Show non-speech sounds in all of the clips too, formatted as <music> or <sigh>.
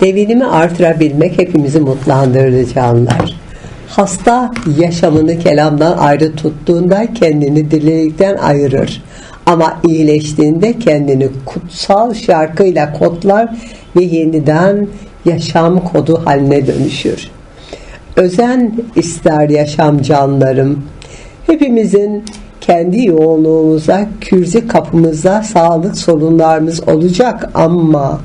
Devinimi artırabilmek hepimizi mutlandırdı canlar. Hasta yaşamını kelamdan ayrı tuttuğunda kendini dilelikten ayırır. Ama iyileştiğinde kendini kutsal şarkıyla kodlar ve yeniden yaşam kodu haline dönüşür. Özen ister yaşam canlarım. Hepimizin kendi yoğunluğumuza, kürzi kapımıza sağlık sorunlarımız olacak ama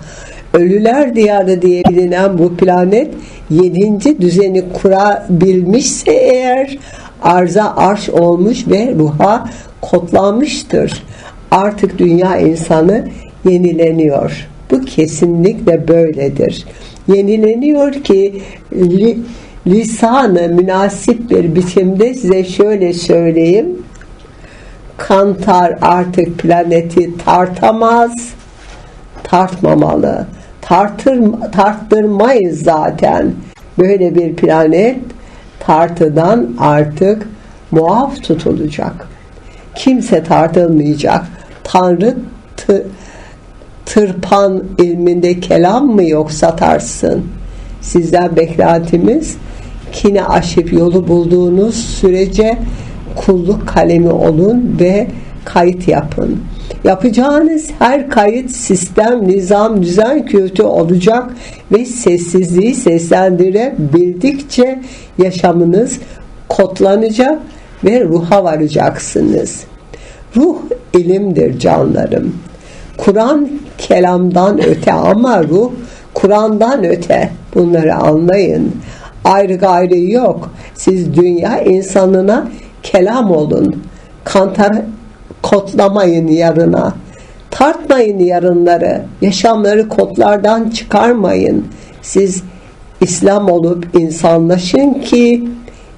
ölüler diyarı diye bilinen bu planet yedinci düzeni kurabilmişse eğer arza arş olmuş ve ruha kodlanmıştır. Artık dünya insanı yenileniyor. Bu kesinlikle böyledir. Yenileniyor ki li, lisanı münasip bir biçimde size şöyle söyleyeyim. Kantar artık planeti tartamaz, tartmamalı. Tartır, tarttırmayız zaten. Böyle bir planet tartıdan artık muaf tutulacak. Kimse tartılmayacak. Tanrı tı, tırpan ilminde kelam mı yok satarsın? Sizden beklentimiz kine aşıp yolu bulduğunuz sürece kulluk kalemi olun ve kayıt yapın. Yapacağınız her kayıt sistem, nizam, düzen kültü olacak ve sessizliği seslendirebildikçe yaşamınız kodlanacak ve ruha varacaksınız. Ruh ilimdir canlarım. Kur'an kelamdan öte ama ruh Kur'an'dan öte. Bunları anlayın. Ayrı gayrı yok. Siz dünya insanına kelam olun. Kantar kodlamayın yarına. Tartmayın yarınları. Yaşamları kodlardan çıkarmayın. Siz İslam olup insanlaşın ki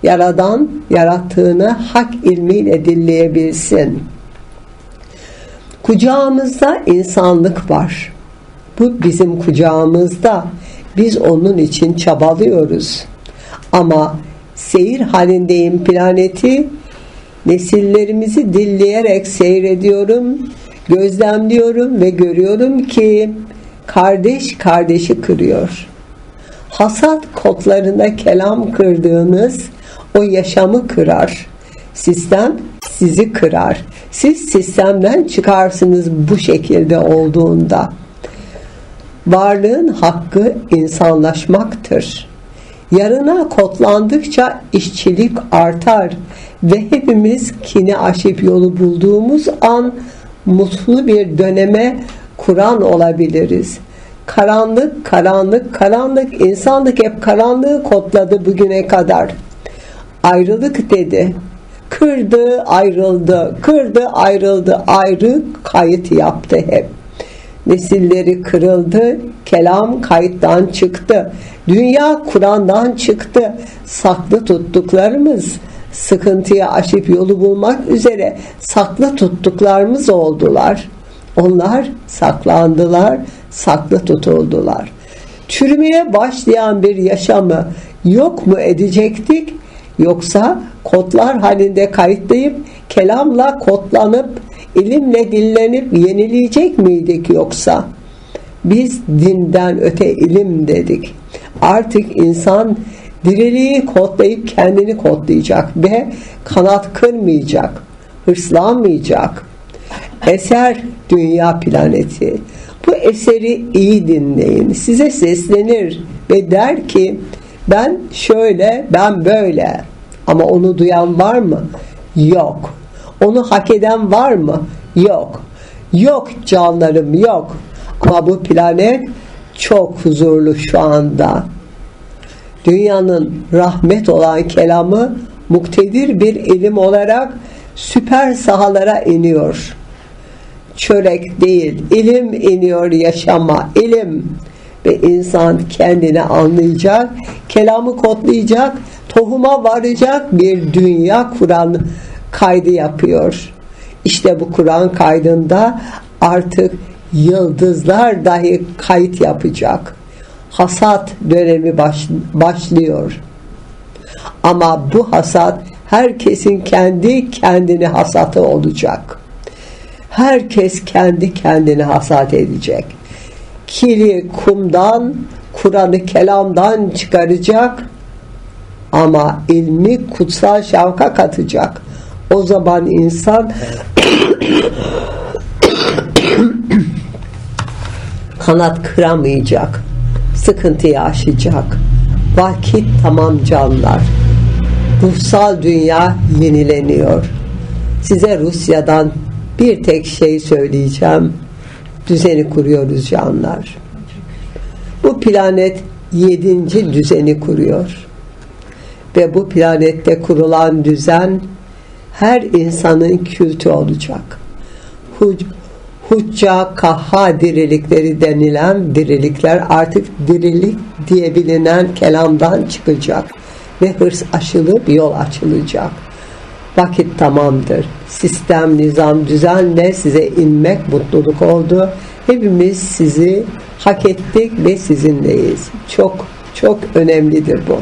Yaradan yarattığını hak ilmiyle dinleyebilsin. Kucağımızda insanlık var. Bu bizim kucağımızda. Biz onun için çabalıyoruz. Ama seyir halindeyim planeti nesillerimizi dilleyerek seyrediyorum, gözlemliyorum ve görüyorum ki kardeş kardeşi kırıyor. Hasat kotlarında kelam kırdığınız o yaşamı kırar. Sistem sizi kırar. Siz sistemden çıkarsınız bu şekilde olduğunda. Varlığın hakkı insanlaşmaktır. Yarına kodlandıkça işçilik artar ve hepimiz kini aşıp yolu bulduğumuz an mutlu bir döneme Kur'an olabiliriz. Karanlık, karanlık, karanlık, insanlık hep karanlığı kodladı bugüne kadar. Ayrılık dedi. Kırdı, ayrıldı, kırdı, ayrıldı, ayrı kayıt yaptı hep. Nesilleri kırıldı, kelam kayıttan çıktı. Dünya Kur'an'dan çıktı. Saklı tuttuklarımız sıkıntıya aşıp yolu bulmak üzere saklı tuttuklarımız oldular. Onlar saklandılar, saklı tutuldular. Çürümeye başlayan bir yaşamı yok mu edecektik? Yoksa kodlar halinde kayıtlayıp kelamla kodlanıp ilimle dillenip yenileyecek miydik yoksa? Biz dinden öte ilim dedik. Artık insan diriliği kodlayıp kendini kodlayacak ve kanat kırmayacak, hırslanmayacak. Eser dünya planeti. Bu eseri iyi dinleyin. Size seslenir ve der ki ben şöyle, ben böyle. Ama onu duyan var mı? Yok. Onu hak eden var mı? Yok. Yok canlarım yok. Ama bu planet çok huzurlu şu anda. Dünyanın rahmet olan kelamı muktedir bir ilim olarak süper sahalara iniyor. Çörek değil, ilim iniyor yaşama, ilim. Ve insan kendini anlayacak, kelamı kodlayacak, tohuma varacak bir dünya Kur'an kaydı yapıyor. İşte bu Kur'an kaydında artık yıldızlar dahi kayıt yapacak. Hasat dönemi baş, başlıyor. Ama bu hasat herkesin kendi kendini hasatı olacak. Herkes kendi kendini hasat edecek. Kili kumdan Kur'an'ı kelamdan çıkaracak ama ilmi kutsal şavka katacak. O zaman insan <coughs> kanat kıramayacak. Sıkıntıyı aşacak. Vakit tamam canlar. Ruhsal dünya yenileniyor. Size Rusya'dan bir tek şey söyleyeceğim. Düzeni kuruyoruz canlar. Bu planet yedinci düzeni kuruyor. Ve bu planette kurulan düzen her insanın kültü olacak. Huc, hucca, kaha dirilikleri denilen dirilikler artık dirilik diye bilinen kelamdan çıkacak ve hırs aşılıp yol açılacak. Vakit tamamdır. Sistem, nizam, düzenle size inmek mutluluk oldu. Hepimiz sizi hak ettik ve sizinleyiz. Çok çok önemlidir bu.